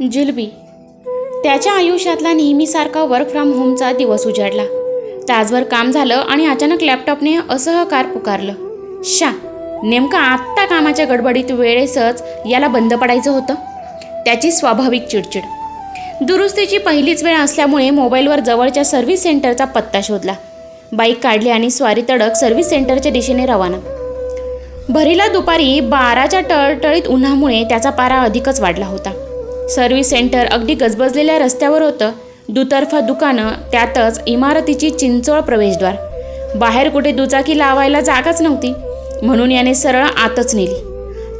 जिलबी. त्याच्या आयुष्यातला नेहमीसारखा work from होमचा दिवस उजाडला. तासभर काम झालं आणि अचानक लॅपटॉपने असहकार पुकारलं. शा नेमकं आत्ता कामाच्या गडबडीत वेळेसच याला बंद पडायचं होतं? त्याची स्वाभाविक चिडचिड. दुरुस्तीची पहिलीच वेळ असल्यामुळे मोबाईलवर जवळच्या सर्व्हिस सेंटरचा पत्ता शोधला. बाईक काढली आणि स्वारी तडक सर्व्हिस सेंटरच्या दिशेने रवाना. भरीला दुपारी बाराच्या टळटळीत उन्हामुळे त्याचा पारा अधिकच वाढला होता. सर्व्हिस सेंटर अगदी गजबजलेल्या रस्त्यावर होतं. दुतर्फा दुकानं त्यातच इमारतीची चिंचोळ प्रवेशद्वार. बाहेर कुठे दुचाकी लावायला जागाच नव्हती. म्हणून याने सरळ आतच नेली.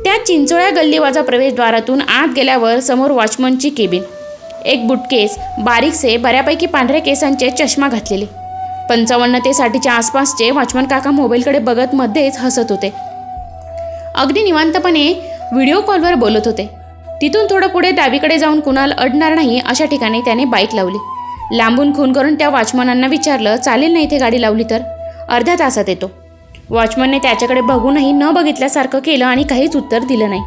त्या चिंचोळ्या गल्लीवाजा प्रवेशद्वारातून आत गेल्यावर समोर वॉचमनची केबिन. एक बुटकेस बारीकसे बऱ्यापैकी पांढऱ्या केसांचे चष्मा घातलेले. पंचावन्न ते साठीच्या आसपासचे वॉचमन काका मोबाईलकडे बघत मध्येच हसत होते. अगदी निवांतपणे व्हिडिओ कॉलवर बोलत होते. तिथून थोडं पुढे डावीकडे जाऊन कुणाल अडणार नाही अशा ठिकाणी त्याने बाईक लावली. लांबून खून करून त्या वॉचमनांना विचारलं चालेल ना इथे गाडी लावली तर? अर्ध्या तासात येतो. वॉचमनने त्याच्याकडे बघूनही न बघितल्यासारखं केलं आणि काहीच उत्तर दिलं नाही.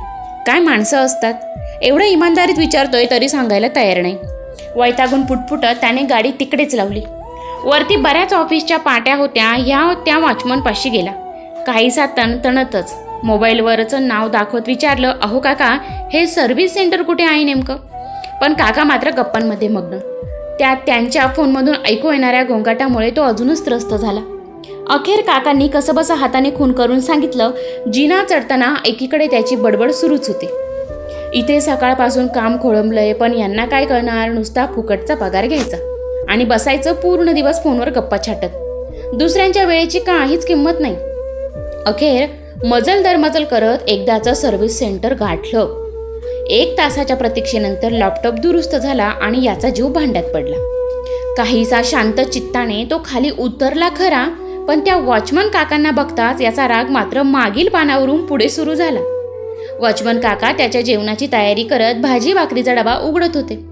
काय माणसं असतात? एवढं इमानदारीत विचारतोय तरी सांगायला तयार नाही. वैतागून पुटपुटत त्याने गाडी तिकडेच लावली. वरती बऱ्याच ऑफिसच्या पाट्या होत्या ह्या त्या वॉचमनपाशी गेला. काहीसा तणतणतच मोबाईलवरचं नाव दाखवत विचारलं अहो काका हे सर्व्हिस सेंटर कुठे आहे नेमकं? पण काका मात्र गप्पांमध्ये मग्न. त्यात त्यांच्या फोनमधून ऐकू येणाऱ्या गोंगाटामुळे तो अजूनच त्रस्त झाला. अखेर काकांनी कसंबसं हाताने खून करून सांगितलं जिना चढताना एकीकडे त्याची बडबड सुरूच होती. इथे सकाळपासून काम खोळंबलंय पण यांना काय कळणार? नुसता फुकटचा पगार घ्यायचा. आणि बसायचं पूर्ण दिवस फोनवर गप्पा छाटत. दुसऱ्यांच्या वेळेची काहीच किंमत नाही. अखेर मजल दरमजल करत एकदाचं सर्व्हिस सेंटर गाठलं. एक तासाच्या प्रतीक्षेनंतर लॅपटॉप दुरुस्त झाला आणि याचा जीव भांड्यात पडला. काहीसा शांत चित्ताने तो खाली उतरला खरा पण त्या वॉचमन काकांना बघताच याचा राग मात्र मागील पानावरून पुढे सुरू झाला. वॉचमन काका त्याच्या जेवणाची तयारी करत भाजी भाकरीचा डबा उघडत होते.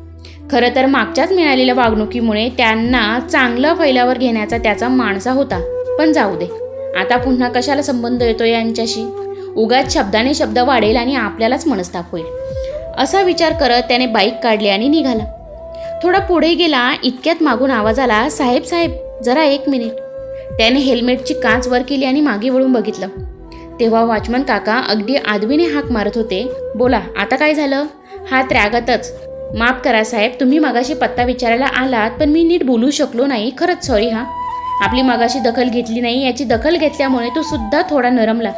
खरं तर मागच्याच मिळालेल्या वागणुकीमुळे त्यांना चांगलं फैलावर घेण्याचा त्याचा माणसा होता पण जाऊ दे. आता पुन्हा कशाला संबंध येतो यांच्याशी? उगाच शब्दाने शब्द वाढेल आणि आपल्यालाच मनस्ताप होईल. असा विचार करत त्याने बाईक काढली आणि निघाला. थोडा पुढे गेला इतक्यात मागून आवाज आला साहेब साहेब जरा एक मिनिट. त्याने हेल्मेटची काच वर केली आणि मागे वळून बघितलं. तेव्हा वॉचमन काका अगदी आदवीने हाक मारत होते बोला आता काय झालं? हा त्र्यागतच माफ करा साहेब तुम्ही मगाशी पत्ता विचारायला आलात पण मी नीट बोलू शकलो नाही. खरंच सॉरी हा. आपली मगाशी दखल घेतली नाही याची दखल घेतल्यामुळे तो सुद्धा थोडा नरमला.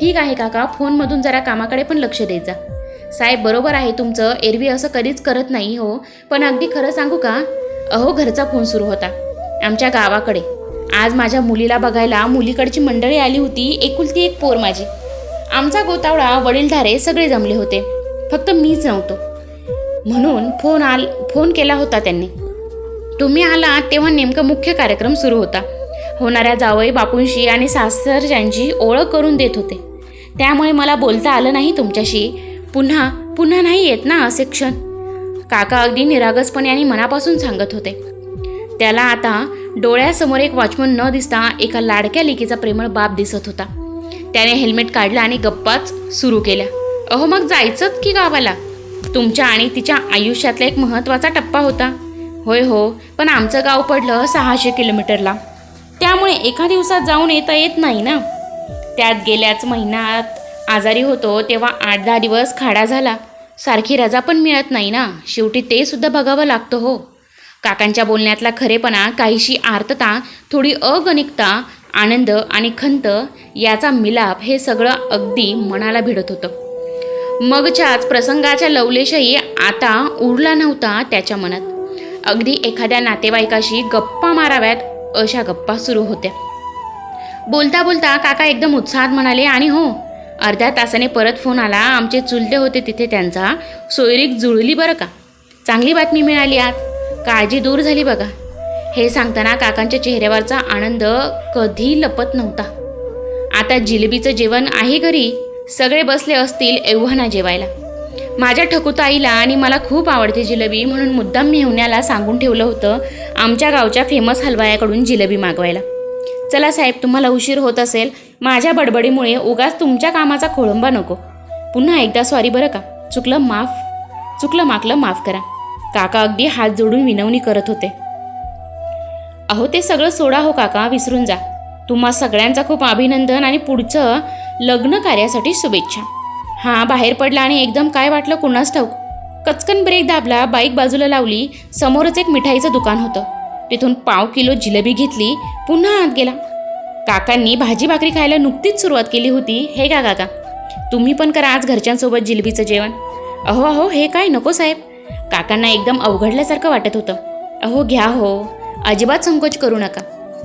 ठीक आहे काका फोनमधून जरा कामाकडे पण लक्ष द्यायचा साहेब बरोबर आहे तुमचं एरवी असं कधीच करत नाही हो पण अगदी खरं सांगू का? अहो घरचा फोन सुरू होता आमच्या गावाकडे. आज माझ्या मुलीला बघायला मुलीकडची मंडळी आली होती एकुलती एक पोर माझी. आमचा गोतावळा वडीलधारे सगळे जमले होते फक्त मीच नव्हतो. म्हणून फोन आल फोन केला होता त्यांनी. तुम्ही आलात तेव्हा नेमका मुख्य कार्यक्रम सुरू होता. होणाऱ्या जावई बापूंशी आणि सासरच्यांची ओळख करून देत होते. त्यामुळे मला बोलता आलं नाही तुमच्याशी. पुन्हा पुन्हा नाही येत ना असे क्षण? काका अगदी निरागसपणे आणि मनापासून सांगत होते. त्याला आता डोळ्यासमोर एक वॉचमन न दिसता एका लाडक्या लेकीचा प्रेमळ बाप दिसत होता. त्याने हेल्मेट काढलं आणि गप्पाच सुरू केल्या. अहो मग जायचंच की गावाला? तुमच्या आणि तिच्या आयुष्यातला एक महत्त्वाचा टप्पा होता. होय हो पण आमचं गाव पडलं सहाशे किलोमीटरला. त्यामुळे एका दिवसात जाऊन येता येत नाही ना? त्यात गेल्याच महिन्यात आजारी होतो तेव्हा आठ दहा दिवस खाडा झाला. सारखी रजा पण मिळत नाही ना? शेवटी ते सुद्धा बघावं लागतं हो. काकांच्या बोलण्यातला खरेपणा काहीशी आर्तता थोडी अगणिकता आनंद आणि खंत याचा मिलाप हे सगळं अगदी मनाला भिडत होतं. मगच्याच प्रसंगाच्या लवलेशही आता उरला नव्हता त्याच्या मनात. अगदी एखाद्या नातेवाईकाशी गप्पा माराव्यात अशा गप्पा सुरू होत्या. बोलता बोलता काका एकदम उत्साहात म्हणाले आणि हो अर्ध्या तासाने परत फोन आला. आमचे चुलते होते तिथे त्यांचा. सोयरीक जुळली बरं का? चांगली बातमी मिळाली आज. काळजी दूर झाली बघा. हे सांगताना काकांच्या चेहऱ्यावरचा आनंद कधी लपत नव्हता. आता जिलेबीचं जेवण आहे घरी. सगळे बसले असतील एव्हाना जेवायला. माझ्या ठकुताईला आणि मला खूप आवडते जिलेबी म्हणून मुद्दाम मेहुण्याला सांगून ठेवलं होतं आमच्या गावच्या फेमस हलवायाकडून जिलेबी मागवायला. चला साहेब तुम्हाला उशीर होत असेल. माझ्या बडबडीमुळे उगाच तुमच्या कामाचा खोळंबा नको. पुन्हा एकदा सॉरी बरं का. चुकलं माफ. चुकलं माकलं माफ करा. काका अगदी हात जोडून विनवणी करत होते. अहो ते सगळं सोडा हो काका विसरून जा. तुम्हा सगळ्यांचा खूप अभिनंदन आणि पुढचं लग्न कार्यासाठी शुभेच्छा. हां बाहेर पडला आणि एकदम काय वाटलं कुणास ठाऊक? कचकन ब्रेक दाबला बाईक बाजूला लावली समोरच एक मिठाईचं दुकान होतं. तिथून पाव किलो जिलेबी घेतली पुन्हा आत गेला. काकांनी भाजी भाकरी खायला नुकतीच सुरुवात केली होती हे का काका? तुम्ही पण करा आज घरच्यांसोबत जिलेबीचं जेवण. अहो अहो हे काय नको साहेब. काकांना एकदम अवघडल्यासारखं वाटत होतं. अहो घ्या हो अजिबात संकोच करू नका.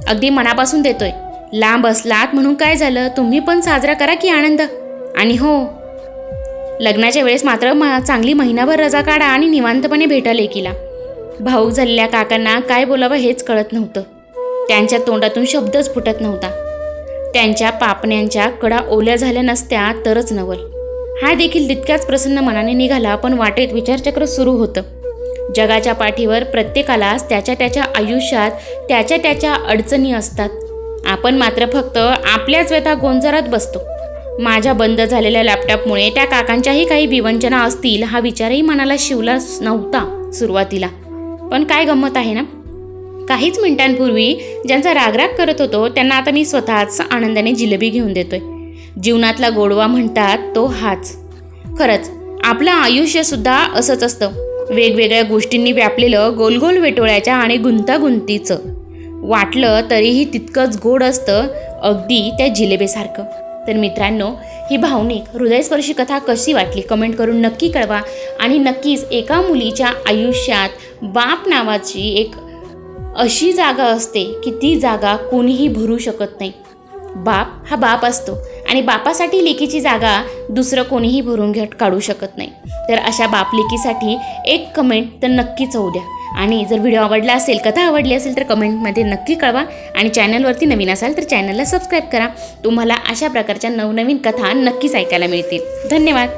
अगदी मनापासून देतोय. लांब असलात म्हणून काय झालं तुम्ही पण साजरा करा की आनंद. आणि हो लग्नाच्या वेळेस मात्र मा चांगली महिनाभर रजा काढा आणि निवांतपणे भेटा लेकीला भाऊक झालेल्या काकांना काय बोलावं हेच कळत नव्हतं. त्यांच्या तोंडातून शब्दच फुटत नव्हता. त्यांच्या पापण्यांच्या कडा ओल्या झाल्या नसत्या तरच नवल. हा देखील तितक्याच प्रसन्न मनाने निघाला पण वाटेत विचारचक्र सुरू होतं. जगाच्या पाठीवर प्रत्येकालाच त्याच्या त्याच्या आयुष्यात त्याच्या त्याच्या अडचणी असतात. आपण मात्र फक्त आपल्याच व्यथा गोंजारात बसतो. माझ्या बंद झालेल्या लॅपटॉपमुळे त्या काकांच्याही काही विवंचना असतील हा विचारही मनाला शिवला नव्हता सुरुवातीला. पण काय गंमत आहे ना? काहीच मिनिटांपूर्वी ज्यांचा रागराग करत होतो त्यांना आता मी स्वतःच आनंदाने जिलेबी घेऊन देतोय. जीवनातला गोडवा म्हणतात तो हाच. खरंच आपलं आयुष्यसुद्धा असंच असतं. वेगवेगळ्या गोष्टींनी व्यापलेलं गोलगोल वेटोळ्याच्या आणि गुंतागुंतीचं. वाटलं तरीही तितकंच गोड असतं अगदी त्या जिलेबीसारखं. तर मित्रांनो ही भावनिक हृदयस्पर्शी कथा कशी वाटली कमेंट करून नक्की कळवा आणि नक्कीच एका मुलीच्या आयुष्यात बाप नावाची एक अशी जागा असते की ती जागा कोणीही भरू शकत नाही. बाप हा बाप असतो आणि बापासाठी लेकीची जागा दुसरं कोणीही भरून घ्या काढू शकत नाही. तर अशा बापलेकीसाठी एक कमेंट तर नक्कीच होऊ द्या. आणि जर व्हिडिओ आवडला असेल कथा आवडली असेल तर कमेंटमध्ये नक्की कळवा. आणि चॅनलवरती नवीन असाल तर चॅनलला सबस्क्राईब करा. तुम्हाला अशा प्रकारच्या नवनवीन कथा नक्कीच ऐकायला मिळतील. धन्यवाद.